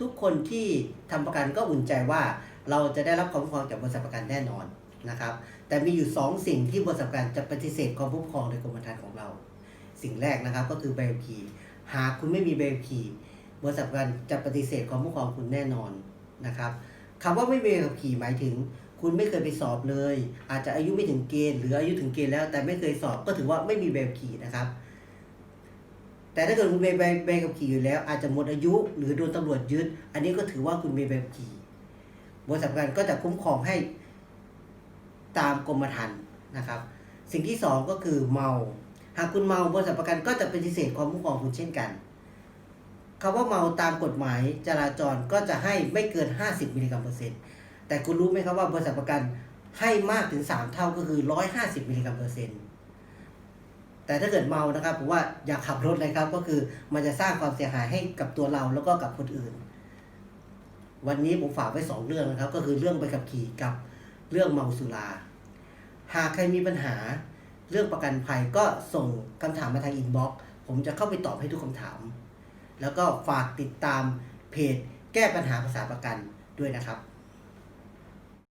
ทุกคนที่ทำประกันก็อุ่นใจว่า เราจะได้รับความคุ้มครองจากบริษัทประกันแน่นอนนะครับ แต่มีอยู่สองสิ่งที่บริษัทประกันจะปฏิเสธความคุ้มครองโดยกรมธรรม์ของเรา สิ่งแรกนะครับก็คือใบขับขี่หากคุณไม่มีใบขับขี่บริษัทประกันจะปฏิเสธความคุ้มครองคุณแน่นอนนะครับคำว่าไม่มีใบขับขี่หมายถึง คุณไม่เคยไปสอบเลย อาจจะอายุไม่ถึงเกณฑ์หรืออายุถึงเกณฑ์แล้วแต่ไม่เคยสอบก็ถือว่าไม่มีใบขับขี่นะครับ แต่ถ้าเกิดคุณมีใบขับขี่อยู่แล้ว อาจจะหมดอายุ หรือโดนตำรวจยึด อันนี้ก็ถือว่าคุณมีใบขับขี่บริษัทประกันก็จะคุ้มครองให้ตามกรมธรรม์นะครับ สิ่งที่สองก็คือเมา หากคุณเมาบริษัทประกันก็จะปฏิเสธความคุ้มครองคุณเช่นกันคำว่าเมาตามกฎหมายจราจรก็จะให้ไม่เกิน 50 มิลลิกรัมเปอร์เซ็นต์แต่คุณรู้ไหมครับว่าบริษัทประกันให้มากถึง 3 เท่าก็คือ 150 มิลลิกรัมเปอร์เซ็นต์ แต่ถ้าเกิดเมานะครับผมว่าอย่าขับรถเลยครับ ก็คือมันจะสร้างความเสียหายให้กับตัวเราแล้วก็กับคนอื่น วันนี้ผมฝากไว้สองเรื่องนะครับ ก็คือเรื่องใบขับขี่กับเรื่องเมาสุรา หากใครมีปัญหาเรื่องประกันภัยก็ส่งคำถามมาทางอินบ็อกซ์ผมจะเข้าไปตอบให้ทุกคำถาม แล้วก็ฝากติดตามเพจแก้ปัญหาภาษาประกันด้วยนะครับ